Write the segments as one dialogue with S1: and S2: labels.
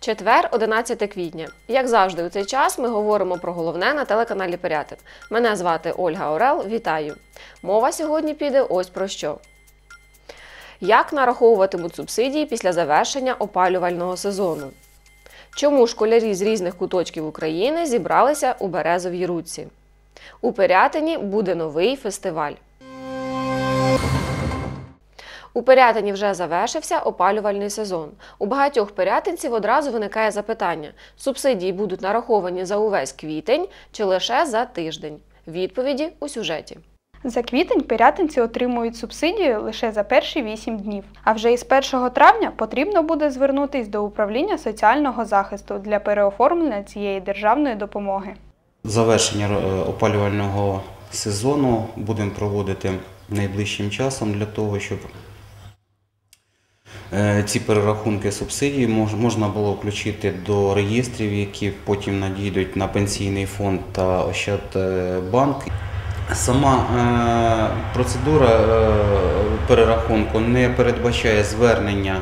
S1: Четвер, 11 квітня. Як завжди, у цей час ми говоримо про головне на телеканалі Пирятин. Мене звати Ольга Орел. Вітаю! Мова сьогодні піде ось про що. Як нараховуватимуть субсидії після завершення опалювального сезону? Чому школярі з різних куточків України зібралися у Березовій Руці? У Пирятині буде новий фестиваль. У Пирятині вже завершився опалювальний сезон. У багатьох пирятинців одразу виникає запитання: субсидії будуть нараховані за увесь квітень чи лише за тиждень? Відповіді у сюжеті.
S2: За квітень пирятинці отримують субсидію лише за перші 8 днів. А вже із 1 травня потрібно буде звернутись до управління соціального захисту для переоформлення цієї державної допомоги.
S3: Завершення е, опалювального сезону будемо проводити найближчим часом для того, щоб ці перерахунки субсидій мож- можна було включити до реєстрів, які потім надійдуть на пенсійний фонд та Ощадбанк. Сама е, процедура е, перерахунку не передбачає звернення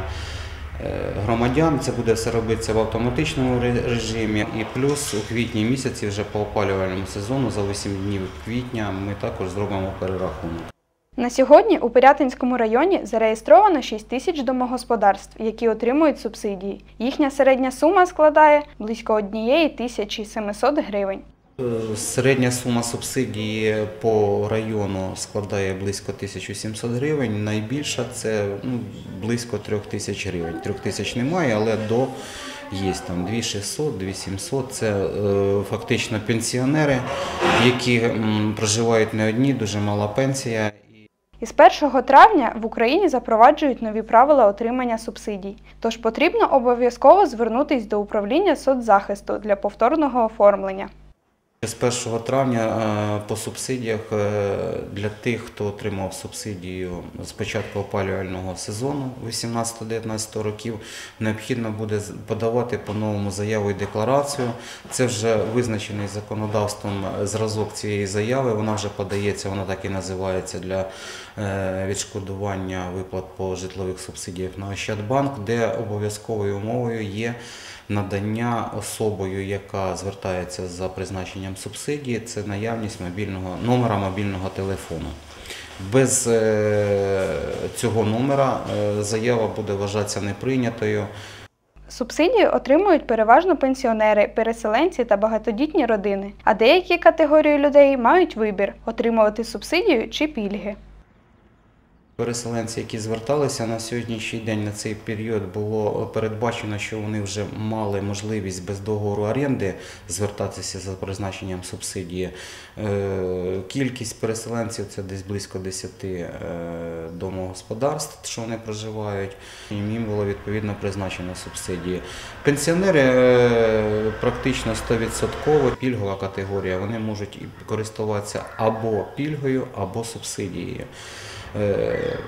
S3: е, громадян. Це буде все робитися в автоматичному режимі. І плюс у квітні місяці, вже по опалювальному сезону, за 8 днів квітня, ми також зробимо перерахунок.
S2: На сьогодні у Пирятинському районі зареєстровано 6 тисяч домогосподарств, які отримують субсидії. Їхня середня сума складає близько 1700 гривень.
S3: Е, Середня сума субсидії по району складає близько 1700 гривень. Найбільша це ну, близько 3000 гривень. 3000 немає, але до є там 2600, 2700. Це е, фактично пенсіонери, які м, проживають не одні, дуже мала пенсія.
S2: Із 1 травня в Україні запроваджують нові правила отримання субсидій. Тож потрібно обов'язково звернутись до управління соцзахисту для повторного оформлення.
S3: З 1 травня е, по субсидіях е, для тих, хто отримав субсидію з початку опалювального сезону 18-19 років, необхідно буде подавати по-новому заяву і декларацію. Це вже визначений законодавством зразок цієї заяви. Вона вже подається, вона так і називається для е, відшкодування виплат по житлових субсидіях на Ощадбанк, де обов'язковою умовою є надання особою, яка звертається за призначенням субсидії, це наявність мобільного номера мобільного телефону. Без е, цього номера е, заява буде вважатися неприйнятою.
S2: Субсидії отримують переважно пенсіонери, переселенці та багатодітні родини, а деякі категорії людей мають вибір отримувати субсидію чи пільги.
S3: Переселенці, які зверталися на сьогоднішній день на цей період, було передбачено, що вони вже мали можливість без договору оренди звертатися за призначенням субсидії. Е, Кількість переселенців це десь близько 10 е, домогосподарств, що вони проживають. Їм було відповідно призначено субсидії. Пенсіонери е, практично 100% пільгова категорія. Вони можуть користуватися або пільгою, або субсидією. Е,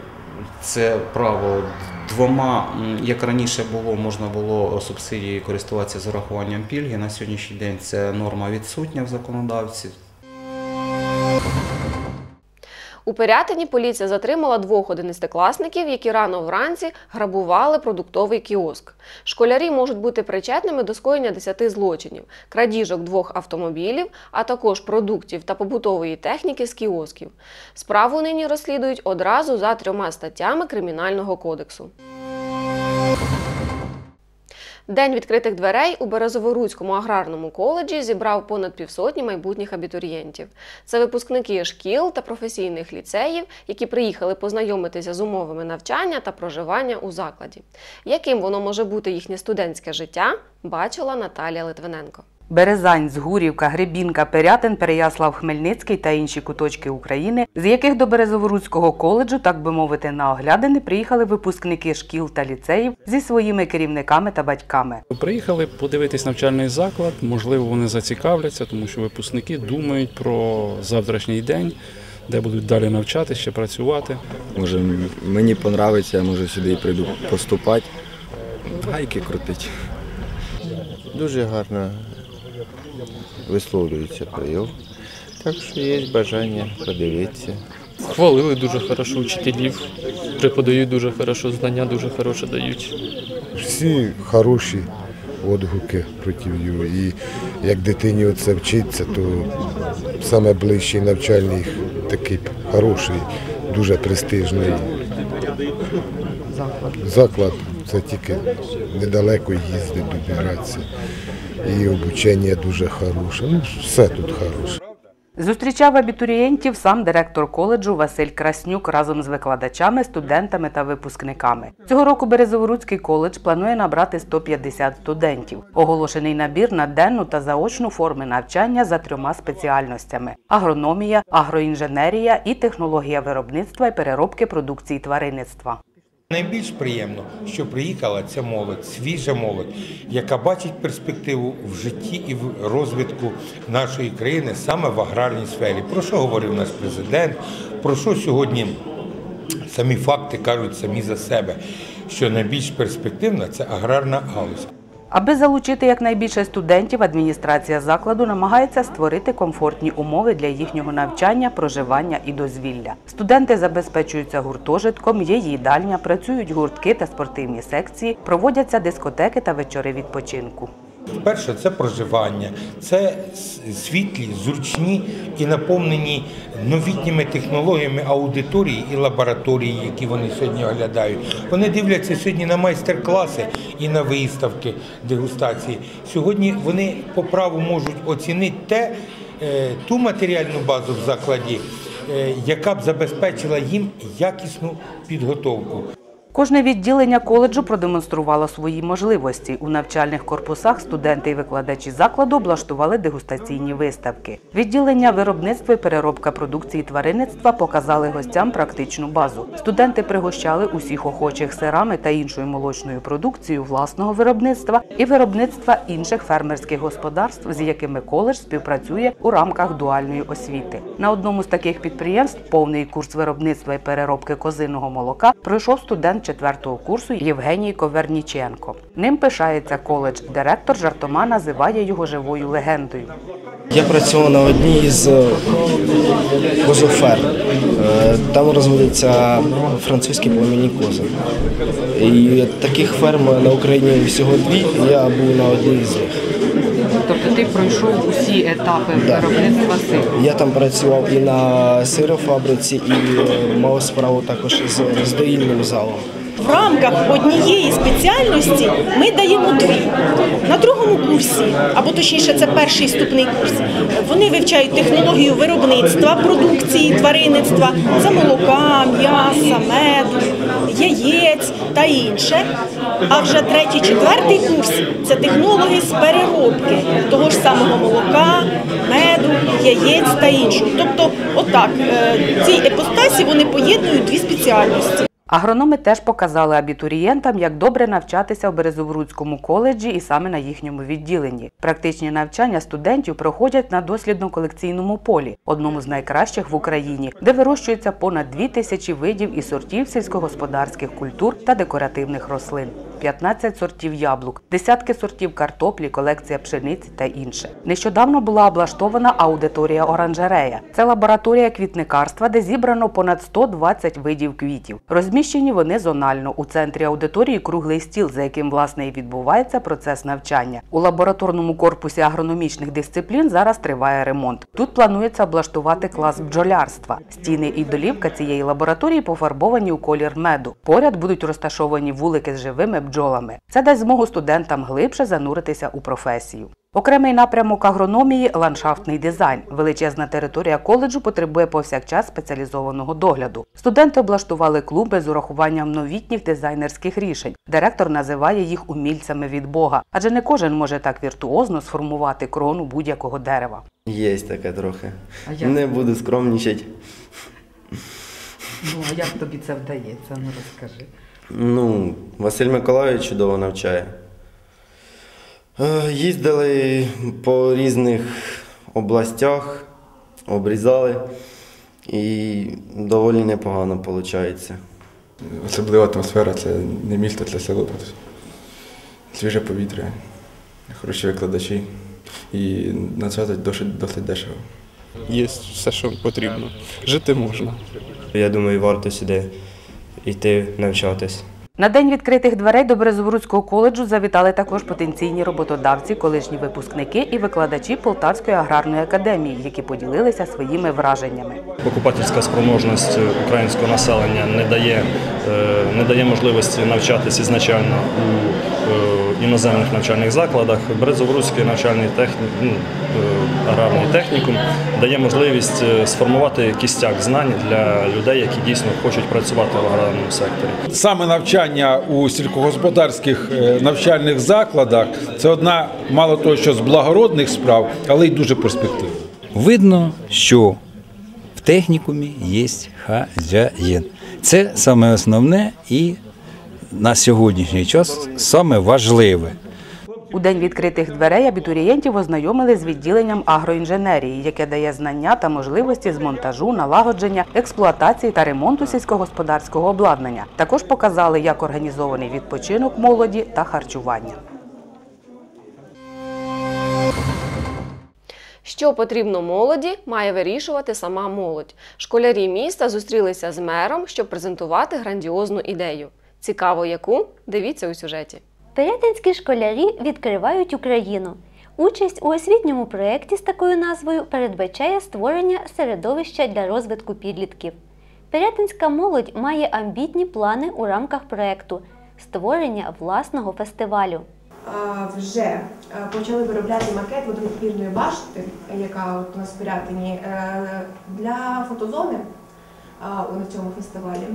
S3: Це право двома, як раніше було, можна було субсидії користуватися з урахуванням пільги. На сьогоднішній день це норма відсутня в законодавці.
S1: У Пирятині поліція затримала двох одинадцятикласників, які рано вранці грабували продуктовий кіоск. Школярі можуть бути причетними до скоєння 10 злочинів, крадіжок двох автомобілів, а також продуктів та побутової техніки з кіосків. Справу нині розслідують одразу за трьома статтями Кримінального кодексу. День відкритих дверей у Березоворуцькому аграрному коледжі зібрав понад півсотні майбутніх абітурієнтів. Це випускники шкіл та професійних ліцеїв, які приїхали познайомитися з умовами навчання та проживання у закладі. Яким воно може бути їхнє студентське життя, бачила Наталія Литвиненко.
S4: Березань, Згурівка, Гребінка, Пирятин, Переяслав, Хмельницький та інші куточки України, з яких до Березоворуцького коледжу, так би мовити, на оглядини приїхали випускники шкіл та ліцеїв зі своїми керівниками та батьками.
S5: Приїхали подивитись навчальний заклад, можливо, вони зацікавляться, тому що випускники думають про завтрашній день, де будуть далі навчатися, ще працювати.
S6: Може, мені подобається, я може сюди і прийду поступати. Гайки крутить.
S7: Дуже гарно висловлюється про його. Так що є бажання подивитися.
S8: Хвалили дуже хорошо вчителів, преподають дуже хорошо, знання дуже хороше дають.
S9: Всі хороші відгуки проти його. І як дитині оце вчиться, то саме ближчий навчальний такий хороший, дуже престижний заклад. Це тільки недалеко їздить, добиратися. І обучення дуже хороше. Ну, все тут хороше.
S4: Зустрічав абітурієнтів сам директор коледжу Василь Краснюк разом з викладачами, студентами та випускниками. Цього року Березоворуцький коледж планує набрати 150 студентів. Оголошений набір на денну та заочну форми навчання за трьома спеціальностями: агрономія, агроінженерія і технологія виробництва і переробки продукції тваринництва.
S10: Найбільш приємно, що приїхала ця молодь, свіжа молодь, яка бачить перспективу в житті і в розвитку нашої країни саме в аграрній сфері. Про що говорив наш президент? Про що сьогодні самі факти кажуть самі за себе, що найбільш перспективна це аграрна галузь.
S4: Аби залучити якнайбільше студентів, адміністрація закладу намагається створити комфортні умови для їхнього навчання, проживання і дозвілля. Студенти забезпечуються гуртожитком, є їдальня, працюють гуртки та спортивні секції, проводяться дискотеки та вечори відпочинку.
S10: Перше, це проживання, це світлі, зручні і наповнені новітніми технологіями аудиторії і лабораторії, які вони сьогодні оглядають. Вони дивляться сьогодні на майстер-класи і на виставки, дегустації. Сьогодні вони по праву можуть оцінити те, е, ту матеріальну базу в закладі, е, яка б забезпечила їм якісну підготовку.
S4: Кожне відділення коледжу продемонструвало свої можливості. У навчальних корпусах студенти і викладачі закладу облаштували дегустаційні виставки. Відділення виробництва і переробка продукції тваринництва показали гостям практичну базу. Студенти пригощали усіх охочих сирами та іншою молочною продукцією власного виробництва і виробництва інших фермерських господарств, з якими коледж співпрацює у рамках дуальної освіти. На одному з таких підприємств повний курс виробництва і переробки козиного молока пройшов студент четвертого курсу Євгеній Коверніченко. Ним пишається коледж. Директор жартома називає його живою легендою.
S11: Я працював на одній з козофер. Е, Там розводяться французькі племінні кози. І таких ферм на Україні всього дві. Я був на одній з них.
S4: Тобто ти пройшов усі етапи
S11: Да.
S4: виробництва сиру.
S11: Я там працював і на сирофабриці, і е, мав справу також з роздоїльним залом.
S12: В рамках однієї спеціальності ми даємо дві. На другому курсі, або точніше, це перший вступний курс. Вони вивчають технологію виробництва продукції, тваринництва, це молока, м'яса, меду, яєць та інше. А вже третій, четвертий курс це технології з переробки того ж самого молока, меду, яєць та іншого. Тобто, отак, е, цій епостасі вони поєднують дві спеціальності.
S4: Агрономи теж показали абітурієнтам, як добре навчатися в Березовруцькому коледжі і саме на їхньому відділенні. Практичні навчання студентів проходять на дослідно-колекційному полі, одному з найкращих в Україні, де вирощується понад дві тисячі видів і сортів сільськогосподарських культур та декоративних рослин. 15 сортів яблук, десятки сортів картоплі, колекція пшениці та інше. Нещодавно була облаштована аудиторія оранжерея. Це лабораторія квітникарства, де зібрано понад 120 видів квітів. Розміщені вони зонально. У центрі аудиторії круглий стіл, за яким власне і відбувається процес навчання. У лабораторному корпусі агрономічних дисциплін зараз триває ремонт. Тут планується облаштувати клас бджолярства. Стіни і долівка цієї лабораторії пофарбовані у колір меду. Поряд будуть розташовані вулики з живими бджолами. Це дасть змогу студентам глибше зануритися у професію. Окремий напрямок агрономії ландшафтний дизайн. Величезна територія коледжу потребує повсякчас спеціалізованого догляду. Студенти облаштували клуби з урахуванням новітніх дизайнерських рішень. Директор називає їх умільцями від Бога, адже не кожен може так віртуозно сформувати крону будь-якого дерева.
S13: Є таке трохи.
S4: А як?
S13: Не буду скромнічати.
S4: Ну а як тобі це вдається? Ну розкажи.
S13: Ну, Василь Миколайович чудово навчає. Е, Їздили по різних областях, обрізали і доволі непогано виходить.
S7: Особлива атмосфера це не місто, це село тут. Свіже повітря, хороші викладачі. І навчати досить, досить дешево.
S8: Є все, що потрібно. Жити можна.
S14: Я думаю, варто сюди йти навчатись.
S4: На день відкритих дверей до Березовруцького коледжу завітали також потенційні роботодавці, колишні випускники і викладачі Полтавської аграрної академії, які поділилися своїми враженнями.
S14: Покупательська спроможність українського населення не дає, е, не дає можливості навчатися ізначально у е, іноземних навчальних закладах. Березовруцький навчальний техні... ну, е, аграрний технікум дає можливість е, сформувати кістяк знань для людей, які дійсно хочуть працювати в аграрному секторі.
S10: Саме навчання у сільськогосподарських е, навчальних закладах це одна мало того, що з благородних справ, але й дуже перспективна.
S15: Видно, що в технікумі є хазяїн. Це саме основне і на сьогоднішній час саме важливе.
S4: У день відкритих дверей абітурієнтів ознайомили з відділенням агроінженерії, яке дає знання та можливості з монтажу, налагодження, експлуатації та ремонту сільськогосподарського обладнання. Також показали, як організований відпочинок молоді та харчування.
S1: Що потрібно молоді, має вирішувати сама молодь. Школярі міста зустрілися з мером, щоб презентувати грандіозну ідею. Цікаво, яку? Дивіться у сюжеті.
S16: Пирятинські школярі відкривають Україну. Участь у освітньому проєкті з такою назвою передбачає створення середовища для розвитку підлітків. Пирятинська молодь має амбітні плани у рамках проєкту створення власного фестивалю.
S17: Вже почали виробляти макет водовідбірної башти, яка от у нас в Пирятині, е, для фотозони на цьому фестивалі.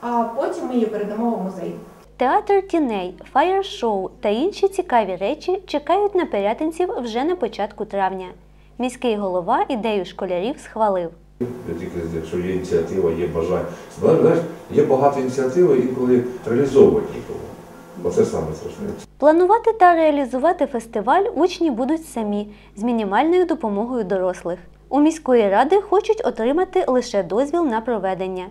S17: А, потім ми її передамо в музей.
S16: Театр тіней, фаєр-шоу та інші цікаві речі чекають на пирятинців вже на початку травня. Міський голова ідею школярів схвалив.
S18: Тільки якщо є ініціатива, є бажання. Знаєш, є багато ініціативи, інколи реалізовувати нікого. Оце саме страшне.
S16: Планувати та реалізувати фестиваль учні будуть самі з мінімальною допомогою дорослих. У міської ради хочуть отримати лише дозвіл на проведення.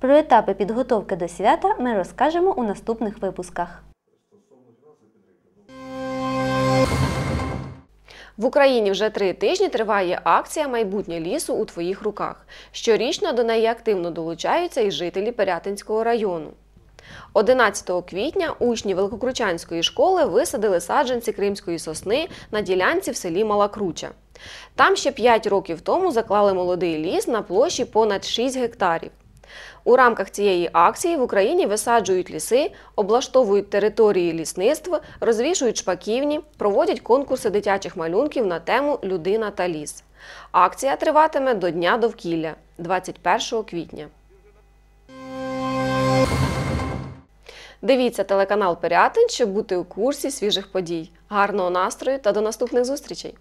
S16: Про етапи підготовки до свята ми розкажемо у наступних випусках.
S1: В Україні вже три тижні триває акція Майбутнє лісу у твоїх руках. Щорічно до неї активно долучаються і жителі Пирятинського району. 11 квітня учні Великокручанської школи висадили саджанці кримської сосни на ділянці в селі Мала Круча. Там ще 5 років тому заклали молодий ліс на площі понад 6 гектарів. У рамках цієї акції в Україні висаджують ліси, облаштовують території лісництва, розвішують шпаківні, проводять конкурси дитячих малюнків на тему Людина та ліс. Акція триватиме до Дня довкілля 21 квітня. Дивіться телеканал Пирятин, щоб бути у курсі свіжих подій. Гарного настрою та до наступних зустрічей!